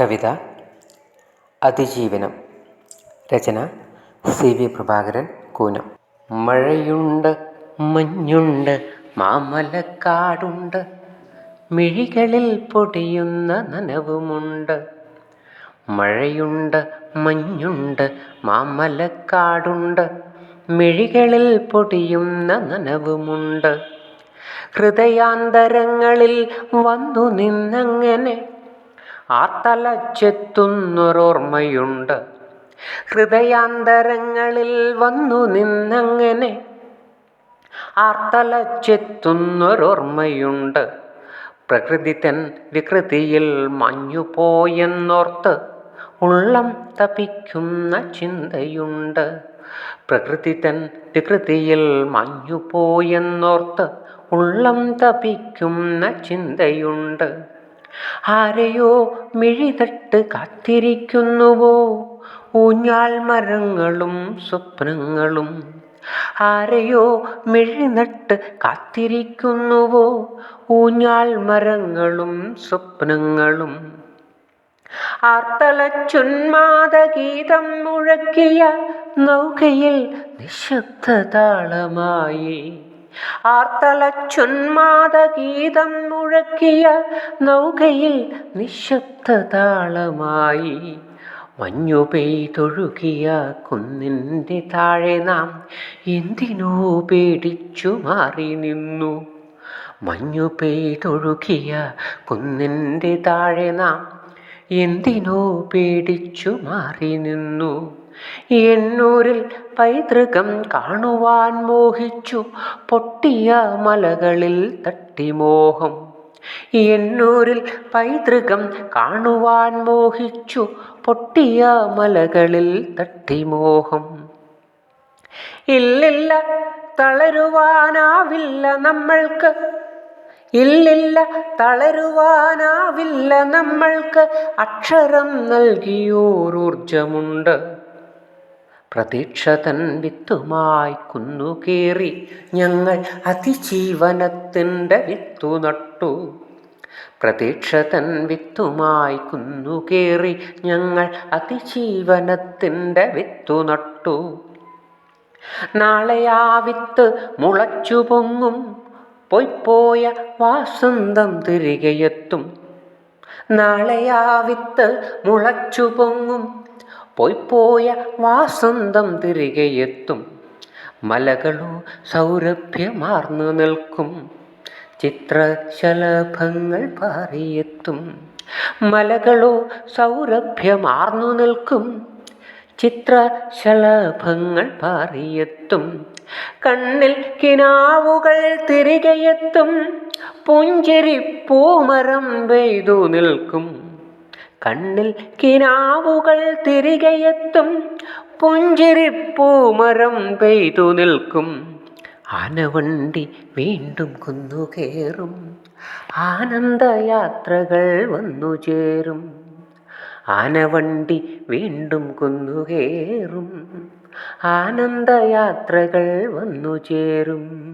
കവിത അതിജീവനം രചന C V Prabhakaran കൂനം. മഴയുണ്ട് മഞ്ഞുണ്ട് മാമലക്കാടുണ്ട് മിഴികളിൽ പൊടിയുന്ന നനവുമുണ്ട്. മഴയുണ്ട് മഞ്ഞുണ്ട് മാമലക്കാടുണ്ട് മിഴികളിൽ പൊടിയുന്ന നനവുമുണ്ട്. ഹൃദയാന്തരങ്ങളിൽ വന്നു നിന്നങ്ങനെ ആർത്തലച്ചെത്തുന്നൊരോർമ്മയുണ്ട്. ഹൃദയാന്തരങ്ങളിൽ വന്നു നിന്നങ്ങനെ ആർത്തലച്ചെത്തുന്നൊരോർമ്മയുണ്ട്. പ്രകൃതി തൻ വികൃതിയിൽ മഞ്ഞുപോയെന്നോർത്ത് ഉള്ളം തപിക്കുന്ന ചിന്തയുണ്ട്. പ്രകൃതി തൻ വികൃതിയിൽ മഞ്ഞുപോയെന്നോർത്ത് ഉള്ളം തപിക്കുന്ന ചിന്തയുണ്ട്. ആരെയോ മിഴിതട്ട് കാത്തിരിക്കുന്നുവോ? ഊഞ്ഞാൽ മരങ്ങളും സ്വപ്നങ്ങളും. ആരെയോ മിഴിനട്ട് കാത്തിരിക്കുന്നുവോ? ഊഞ്ഞാൽ മരങ്ങളും സ്വപ്നങ്ങളും. ആർത്തലച്ചുന്മാദഗീതം മുഴക്കിയ നൗകയിൽ നിശബ്ദതാളമായി ആർത്തലച്ചുന്മാദഗീതം മുഴക്കിയ നൗകയിൽ നിശബ്ദ താളമായി മഞ്ഞു പെയ്തൊഴുകിയ കുന്നിന്റെ താഴെ നാം എന്തിനോ പേടിച്ചു മാറി നിന്നു. മഞ്ഞു പെയ്തൊഴുകിയ കുന്നിന്റെ താഴെ നാം എന്തിനോ പേടിച്ചു മാറി നിന്നു. എന്നൂരിൽ പൈതൃകം കാണുവാൻ മോഹിച്ചു. പൊട്ടിയ മലകളിൽ തട്ടി മോഹം. എന്നൂരിൽ പൈതൃകം കാണുവാൻ മോഹിച്ചു. പൊട്ടിയ മലകളിൽ തട്ടി മോഹം. ഇല്ലില്ല തളരുവാനാവില്ല നമ്മൾക്ക്. ഇല്ലില്ല തളരുവാനാവില്ല നമ്മൾക്ക്. അക്ഷരം നൽകിയോരൂർജമുണ്ട്. പ്രതീക്ഷ തൻ വിത്തുമായി കുന്നുകേറി ഞങ്ങൾ അതിജീവനത്തിന്റെ വിത്തു നട്ടു. പ്രതീക്ഷ തൻ വിത്തുമായി കുന്നുകേറി ഞങ്ങൾ അതിജീവനത്തിന്റെ വിത്തു നട്ടു. നാളെ ആ വിത്ത് മുളച്ചു പൊങ്ങും. പൊയ്പോയ വാസന്തം തിരികെയെത്തും. നാളെ ആ വിത്ത് മുളച്ചു പൊങ്ങും. പൊയ്പോയ വാസന്തം തിരികെ എത്തും മലകളോ സൗരഭ്യമാർന്നു നിൽക്കും. ചിത്രശലഭങ്ങൾ പാറിയെത്തും. മലകളോ സൗരഭ്യമാർന്നു നിൽക്കും. ചിത്രശലഭങ്ങൾ പാറിയെത്തും. കണ്ണിൽ കിനാവുകൾ തിരികെയെത്തും. പുഞ്ചിരി പൂമരം പെയ്തു നിൽക്കും. കണ്ണിൽ കിനാവുകൾ തിരികെയെത്തും. പുഞ്ചിരിപ്പൂമരം പെയ്തു നിൽക്കും. ആനവണ്ടി വീണ്ടും കുന്നുകേറും ആനന്ദയാത്രകൾ വന്നു ചേരും. ആനവണ്ടി വീണ്ടും കുന്നുകേറും ആനന്ദയാത്രകൾ വന്നു ചേരും.